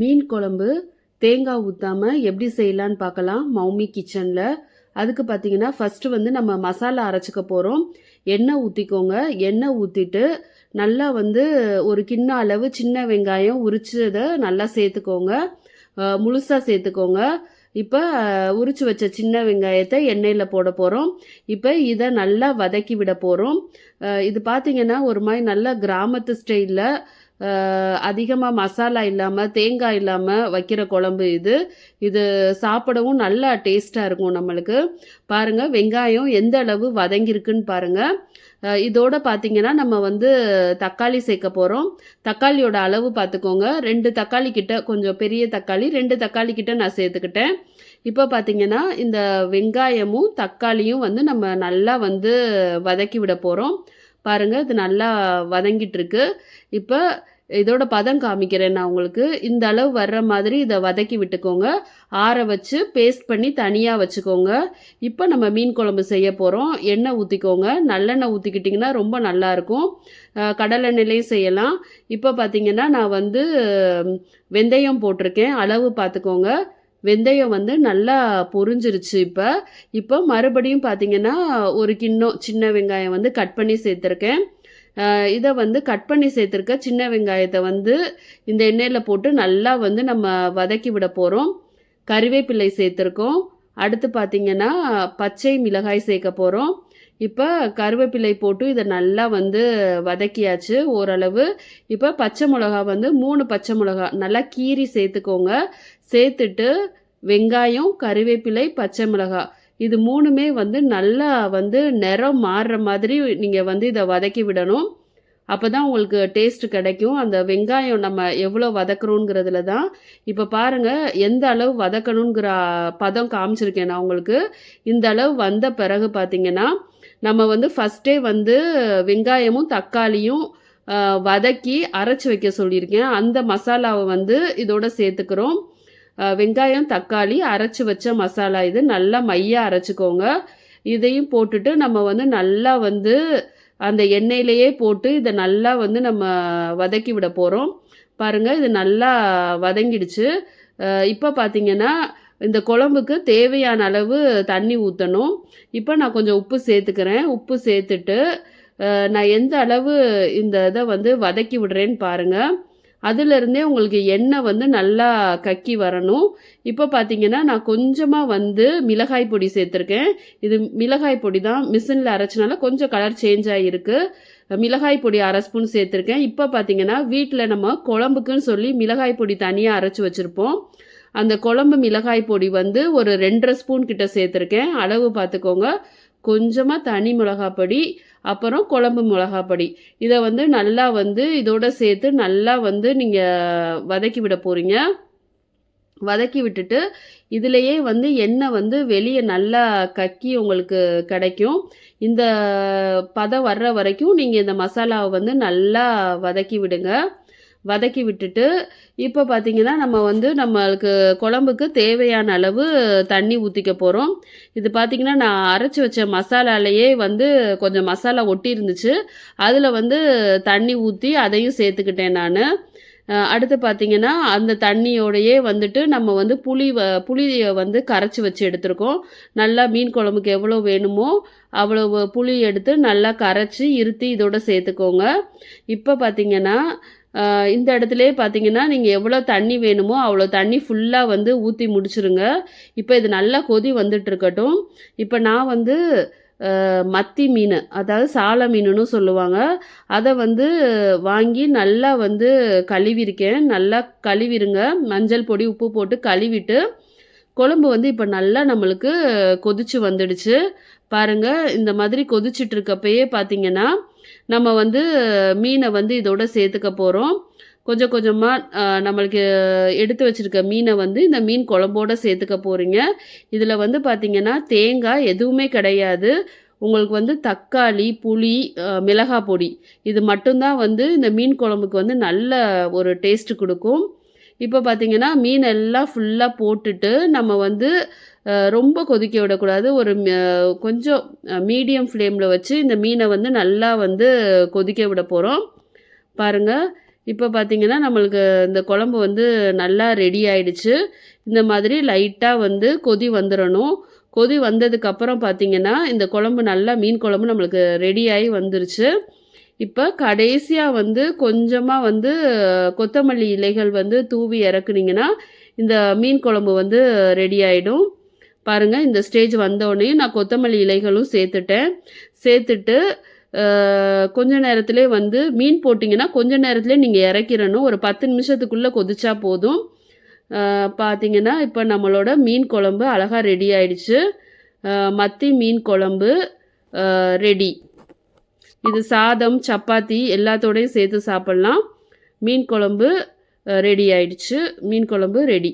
மீன் குழம்பு தேங்காய் ஊற்றாமல் எப்படி செய்யலான்னு பார்க்கலாம். மௌமி கிச்சனில். அதுக்கு பார்த்தீங்கன்னா ஃபஸ்ட்டு வந்து நம்ம மசாலா அரைச்சிக்க போகிறோம் எண்ணெய் ஊற்றிக்கோங்க எண்ணெய் ஊற்றிட்டு நல்லா வந்து ஒரு கிண்ண அளவு சின்ன வெங்காயம் உரிச்சதை நல்லா சேர்த்துக்கோங்க. முழுசாக சேர்த்துக்கோங்க. இப்போ உரிச்சு வச்ச சின்ன வெங்காயத்தை எண்ணெயில் போட போகிறோம் இப்போ இதை நல்லா வதக்கி விட போகிறோம் இது பார்த்தீங்கன்னா ஒரு மாதிரி நல்லா கிராமத்து ஸ்டைலில் அதிகமாக மசாலா இல்லாமல் தேங்காய் இல்லாமல் வைக்கிற குழம்பு இது. இது சாப்பிடவும் நல்லா டேஸ்ட்டாக இருக்கும் நம்மளுக்கு. பாருங்கள் வெங்காயம் எந்த அளவு வதங்கியிருக்குன்னு பாருங்கள் இதோட பார்த்தீங்கன்னா நம்ம வந்து தக்காளி சேர்க்க போகிறோம் தக்காளியோட அளவு பார்த்துக்கோங்க ரெண்டு தக்காளி கிட்ட கொஞ்சம் பெரிய தக்காளி ரெண்டு தக்காளி கிட்ட நான் சேர்த்துக்கிட்டேன். இப்போ பார்த்தீங்கன்னா இந்த வெங்காயமும் தக்காளியும் வந்து நம்ம நல்லா வந்து வதக்கி விட போகிறோம் பாருங்கள் இது நல்லா வதங்கிட்டுருக்கு இப்போ இதோட பதம் காமிக்கிறேன் நான் உங்களுக்கு. இந்த அளவு வர்ற மாதிரி இதை வதக்கி விட்டுக்கோங்க. ஆற வச்சு பேஸ்ட் பண்ணி தனியாக வச்சுக்கோங்க. இப்போ நம்ம மீன் குழம்பு செய்ய போகிறோம் எண்ணெய் ஊற்றிக்கோங்க நல்லெண்ணெய் ஊற்றிக்கிட்டிங்கன்னா ரொம்ப நல்லாயிருக்கும் கடலெண்ணெயிலையும் செய்யலாம். இப்போ பார்த்தீங்கன்னா நான் வந்து வெந்தயம் போட்டிருக்கேன். அளவு பார்த்துக்கோங்க வெந்தயம் வந்து நல்லா பொரிஞ்சிருச்சு இப்போ. இப்போ மறுபடியும் பார்த்தீங்கன்னா ஒரு கிண்ணம் சின்ன வெங்காயம் வந்து கட் பண்ணி சேர்த்துருக்கேன். இதை வந்து கட் பண்ணி சேர்த்துருக்க சின்ன வெங்காயத்தை வந்து இந்த எண்ணெயில் போட்டு நல்லா வந்து நம்ம வதக்கி விட போகிறோம் கறிவேப்பிலை சேர்த்துருக்கோம். அடுத்து பார்த்திங்கன்னா பச்சை மிளகாய் சேர்க்க போகிறோம் இப்போ கருவேப்பிலை போட்டு இதை நல்லா வந்து வதக்கியாச்சு ஓரளவு. இப்போ பச்சை மிளகா வந்து மூணு பச்சை மிளகா நல்லா கீரி சேர்த்துக்கோங்க. சேர்த்துட்டு வெங்காயம் கருவேப்பிலை பச்சை மிளகா இது மூணுமே வந்து நல்லா வந்து நிறம் மாறுற மாதிரி நீங்கள் வந்து இதை வதக்கி விடணும். அப்போ தான் உங்களுக்கு டேஸ்ட் கிடைக்கும். அந்த வெங்காயம் நம்ம எவ்வளோ வதக்குறோங்கிறதுல தான். இப்போ பாருங்கள் எந்த அளவு வதக்கணுங்கிற பதம் காமிச்சிருக்கேன் நான் உங்களுக்கு. இந்த அளவு வந்த பிறகு பார்த்தீங்கன்னா நம்ம வந்து ஃபஸ்ட்டே வந்து வெங்காயமும் தக்காளியும் வதக்கி அரைச்சி வைக்க சொல்லியிருக்கேன். அந்த மசாலாவை வந்து இதோட சேர்த்துக்கிறோம். வெங்காயம் தக்காளி அரைச்சி வச்ச மசாலா இது நல்லா மையாக அரைச்சிக்கோங்க. இதையும் போட்டுட்டு நம்ம வந்து நல்லா வந்து அந்த எண்ணெயிலையே போட்டு இதை நல்லா வந்து நம்ம வதக்கி விட போகிறோம் பாருங்கள் இது நல்லா வதங்கிடுச்சு. இப்போ பார்த்தீங்கன்னா இந்த குழம்புக்கு தேவையான அளவு தண்ணி ஊற்றணும் இப்போ நான் கொஞ்சம் உப்பு சேர்த்துக்கிறேன். உப்பு சேர்த்துட்டு நான் எந்த அளவு இந்த இதை வந்து வதக்கி விடுறேன்னு பாருங்கள் அதுலேருந்தே உங்களுக்கு எண்ணெய் வந்து நல்லா கக்கி வரணும். இப்போ பார்த்தீங்கன்னா நான் கொஞ்சமாக வந்து மிளகாய் பொடி சேர்த்துருக்கேன். இது மிளகாய் பொடி தான் மிஷினில் அரைச்சனால கொஞ்சம் கலர் சேஞ்ச் ஆகிருக்கு மிளகாய் பொடி அரை ஸ்பூன் சேர்த்துருக்கேன். இப்போ பார்த்தீங்கன்னா வீட்டில் நம்ம குழம்புக்குன்னு சொல்லி மிளகாய் பொடி தனியாக அரைச்சி வச்சுருப்போம். அந்த குழம்பு மிளகாய் பொடி வந்து ஒரு ரெண்டரை ஸ்பூன் கிட்ட சேர்த்துருக்கேன். அளவு பார்த்துக்கோங்க கொஞ்சமாக தனி மிளகாய் பொடி அப்புறம் குழம்பு மிளகாப்பொடி. இதை வந்து நல்லா வந்து இதோட சேர்த்து நல்லா வந்து நீங்கள் வதக்கி விட போகிறீங்க வதக்கி விட்டுட்டு இதுலேயே வந்து எண்ணெய் வந்து வெளியே நல்லா கக்கி உங்களுக்கு கிடைக்கும். இந்த பதம் வர்ற வரைக்கும் நீங்கள் இந்த மசாலாவை வந்து நல்லா வதக்கி விடுங்க. வதக்கி விட்டுட்டு இப்போ பார்த்தீங்கன்னா நம்ம வந்து நம்மளுக்கு குழம்புக்கு தேவையான அளவு தண்ணி ஊற்றிக்க போகிறோம் இது பார்த்திங்கன்னா நான் அரைச்சி வச்ச மசாலாலேயே வந்து கொஞ்சம் மசாலா ஒட்டி இருந்துச்சு. அதில் வந்து தண்ணி ஊற்றி அதையும் சேர்த்துக்கிட்டேன் நான். அடுத்து பார்த்தீங்கன்னா அந்த தண்ணியோடையே வந்துட்டு நம்ம வந்து புளி வ புளியை வந்து கரைச்சி வச்சு எடுத்துருக்கோம். நல்லா மீன் குழம்புக்கு எவ்வளோ வேணுமோ அவ்வளோ புளி எடுத்து நல்லா கரைச்சி இருத்தி இதோட சேர்த்துக்கோங்க. இப்போ பார்த்தீங்கன்னா இந்த இடத்துல பார்த்தீங்கன்னா நீங்கள் எவ்வளோ தண்ணி வேணுமோ அவ்வளோ தண்ணி ஃபுல்லாக வந்து ஊற்றி முடிச்சுருங்க. இப்போ இது நல்லா கொதி வந்துட்டுருக்கட்டும் இப்போ நான் வந்து மத்தி மீன் அதாவது சால மீனுன்னு சொல்லுவாங்க. அதை வந்து வாங்கி நல்லா வந்து கழுவிருக்கேன் நல்லா கழுவிருங்க. மஞ்சள் பொடி உப்பு போட்டு கழுவிட்டு குழம்பு வந்து இப்போ நல்லா நம்மளுக்கு கொதிச்சு வந்துடுச்சு. பாருங்கள் இந்த மாதிரி கொதிச்சுட்டு இருக்கப்பயே பார்த்தீங்கன்னா நம்ம வந்து மீனை வந்து இதோட சேர்த்துக்க போகிறோம் கொஞ்சம் கொஞ்சமாக நம்மளுக்கு எடுத்து வச்சுருக்க மீனை வந்து இந்த மீன் குழம்போடு சேர்த்துக்க போகிறீங்க இதில் வந்து பார்த்திங்கன்னா தேங்காய் எதுவுமே கிடையாது. உங்களுக்கு வந்து தக்காளி புளி மிளகாய் பொடி. இது மட்டும்தான் வந்து இந்த மீன் குழம்புக்கு வந்து நல்ல ஒரு டேஸ்ட்டு கொடுக்கும். இப்போ பார்த்திங்கன்னா மீன் எல்லாம் ஃபுல்லாக போட்டுட்டு நம்ம வந்து ரொம்ப கொதிக்க விடக்கூடாது. ஒரு கொஞ்சம் மீடியம் ஃப்ளேமில் வச்சு இந்த மீனை வந்து நல்லா வந்து கொதிக்க விட போகிறோம் பாருங்கள் இப்போ பார்த்திங்கன்னா நம்மளுக்கு இந்த குழம்பு வந்து நல்லா ரெடி ஆயிடுச்சு. இந்த மாதிரி லைட்டாக வந்து கொதி வந்துடணும் கொதி வந்ததுக்கப்புறம் பார்த்திங்கன்னா இந்த குழம்பு நல்லா மீன் குழம்பு நம்மளுக்கு ரெடியாகி வந்துருச்சு. இப்போ கடைசியாக வந்து கொஞ்சமாக வந்து கொத்தமல்லி இலைகள் வந்து தூவி இறக்குனிங்கன்னா இந்த மீன் குழம்பு வந்து ரெடி ஆகிடும் பாருங்கள் இந்த ஸ்டேஜ் வந்தோடனே நான் கொத்தமல்லி இலைகளும் சேர்த்துட்டேன். சேர்த்துட்டு கொஞ்ச நேரத்திலே வந்து மீன் போட்டிங்கன்னா கொஞ்ச நேரத்திலே நீங்கள் இறக்கிடணும். ஒரு பத்து நிமிஷத்துக்குள்ளே கொதிச்சா போதும். பார்த்தீங்கன்னா இப்போ நம்மளோட மீன் குழம்பு அழகாக ரெடி ஆயிடுச்சு. மத்தி மீன் குழம்பு ரெடி இது சாதம் சப்பாத்தி எல்லாத்தோடையும் சேர்த்து சாப்பிட்லாம். மீன் குழம்பு ரெடி ஆயிடுச்சு. மீன் குழம்பு ரெடி